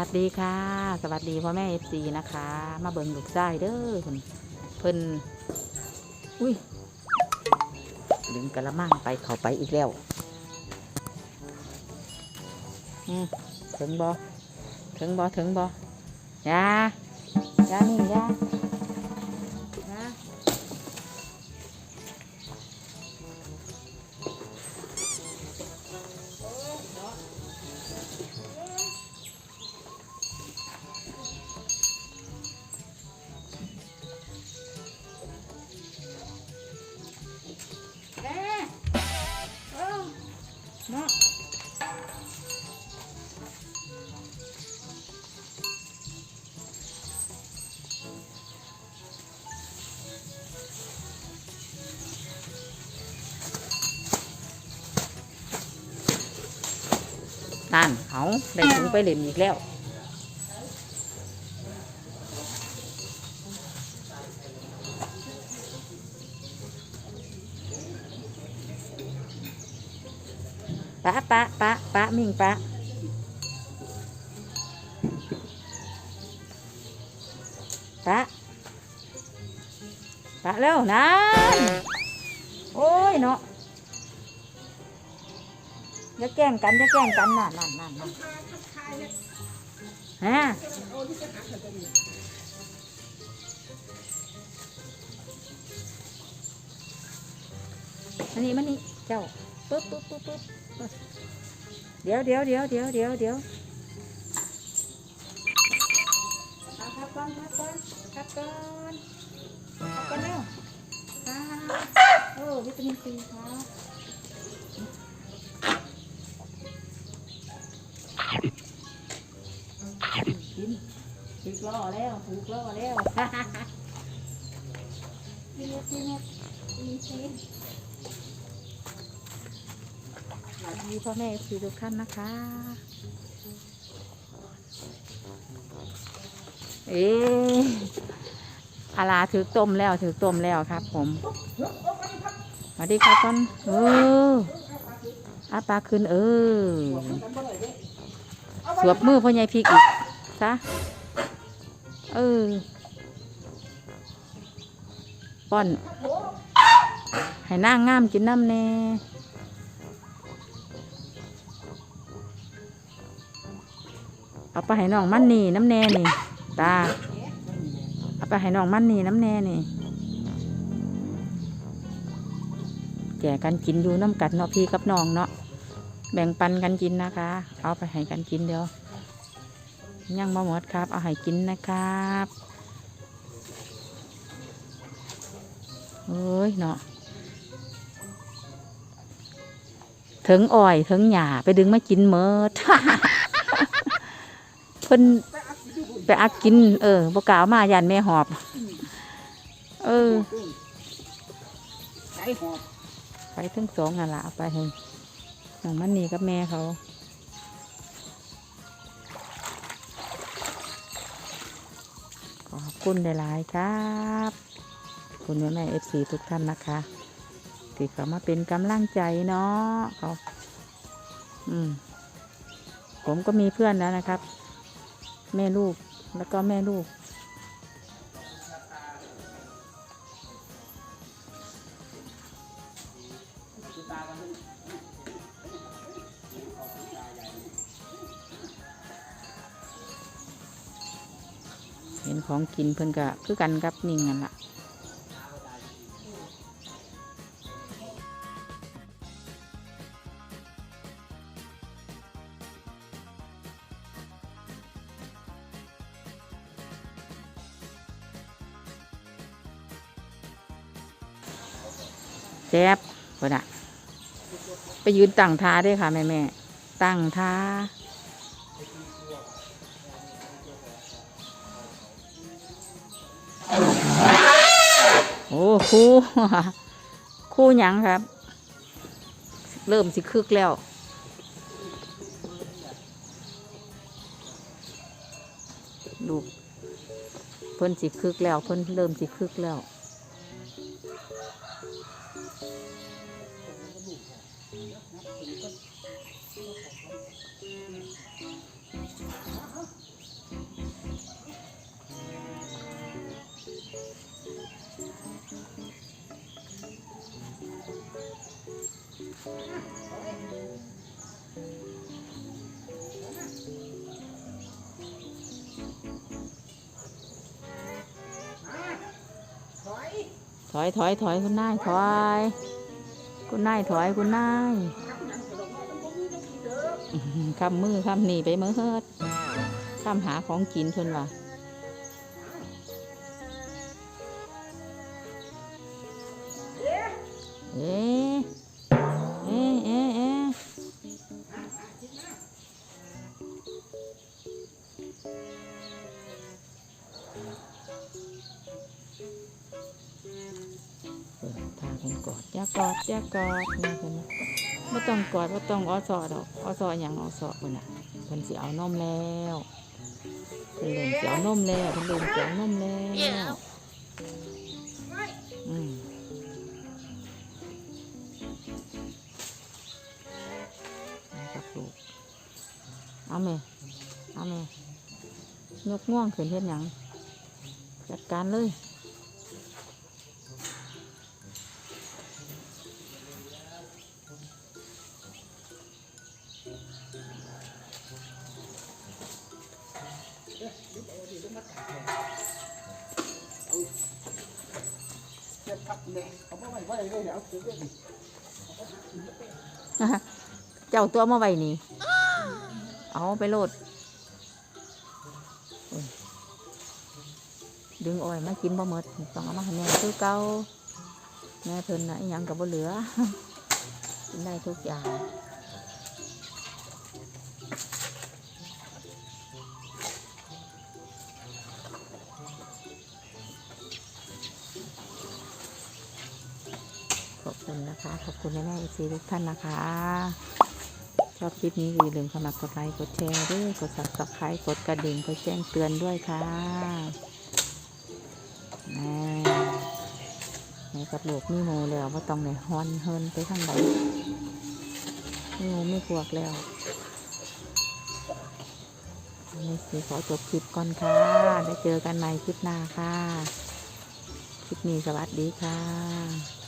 วัสดีค่ะ สวัสดีพ่อแม่เอฟซีนะคะ มาเบิ่งลูกไส้เด้อเพิ่นเพิ่นอุ้ยดึงกระมังไปเข้าไปอีกแล้วอืมถึงบอถึงบอถึงบอยายานี่ยา นั่นเขาได้ถุงไปเล่นอีกแล้วปะปะปะปะมิงปะปะปะเร็วนั่นโอ้ยเนาะ อย่าแกล้งกันอย่าแกล้งกันนั่นนั่นนั่นนั่นฮะอันนี้มันนี่เจ้าปึ๊บปึ๊บปึ๊บปึ๊บเดี๋ยวเดี๋ยวเดี๋ยวเดี๋ยวเดี๋ยวเดี๋ยวเอาพักก่อนพักก่อนพักก่อนพักก่อนเร็วครับโอ้วิตามินซีครับ ถูกล่อแล้วถูกล่อแล้วมีเม็ดมีเม็ดมีซีสวัสดีพ่อแม่สีทุกท่านนะคะ เอ๊อาลาถือต้มแล้วถือต้มแล้วครับ ผมสวัสดีครับต้นเอออาปลาขึ้นเออสวบมือพ่อใหญ่พริกอีกซะ เออ ป้อน ให้นางงามกินน้ำแน่เอาไปให้น้องมันนี่น้ำแน่นี่ ตา เอาไปให้น้องมันนี่น้ำแน่นี่แก่กันกินอยู่น้ำกัดเนาะพี่กับน้องเนาะ แบ่งปันกันกินนะคะ เอาไปให้กันกินเดี๋ยว ยังมาหมดครับ เอาให้กินนะครับเอ้ยเนาะถึงอ่อยถึงหยาไปดึงมากินเมิดเพิ่นไปอักกิน เออบกล่าวมายันแม่หอบ เออใส่หอบไปทั้งสองอะละเอาไปให้น้องมันนี่กับแม่เขา คุณหลายๆครับ คุณแม่แม่เอฟซีทุกท่านนะคะที่เขามาเป็นกำลังใจเนาะเขาอืม ผมก็มีเพื่อนแล้วนะครับ แม่ลูกแล้วก็แม่ลูก ห็นของกินเพิ่นก็คือกันกับนิ่งนั่นละแจ๊บเพิ่นอะไปยืนตั้งท่าด้วยค่ะ แม่แม่ตั้งท่า โอ้คู่คู่ยังครับ เริ่มสิคึกแล้ว ลูกเพิ่นสิคึกแล้ว เพิ่นเริ่มสิคึกแล้ว ถอยถอยถอยคุณนายถอย คุณนายถอยคุณนายอื้อหือคำมือคำหนีไปเมื่อเฮิดคำหาของกินทนว่ะ อย่ากอดอย่ากอดนี่เพิ่นน่ะไม่ต้องกอดไม่ต้องอ้อสอดอกอ้อสออย่างอ้อสอเพิ่นน่ะเพิ่นสิเอานมแล้วเพิ่นเริ่มสิเอานมแล้วเพิ่นเริ่มสิเอานมแล้วอืมกับลูกเอาแม่เอาแม่ยกง่วงขึ้นเฮ็ดหยังจัดการเลย เจ้าตัวมาไว้นี่ เอาไปโหลด ดึงอ้อยมากินบ่หมดต้องเอามาให้แม่ซื้อเก่าแม่เพิ่นนะอิหยังกับบ่เหลือกินได้ทุกอย่าง นะคะ ขอบคุณแม่แม่ซีทุกท่านนะคะ ชอบคลิปนี้อย่าลืมเข้ามากดไลค์กดแชร์ด้วยกด subscribe กดกระดิ่งกดแจ้งเตือนด้วยค่ะแม่แม่กับลูกมีหมูแล้วว่าต้องไหนฮอนเฮินไปทางไหนมีหมูมีพวกแล้วนี่สิขอจบคลิปก่อนค่ะ ได้เจอกันใหม่คลิปหน้าค่ะ คลิปนี้สวัสดีค่ะ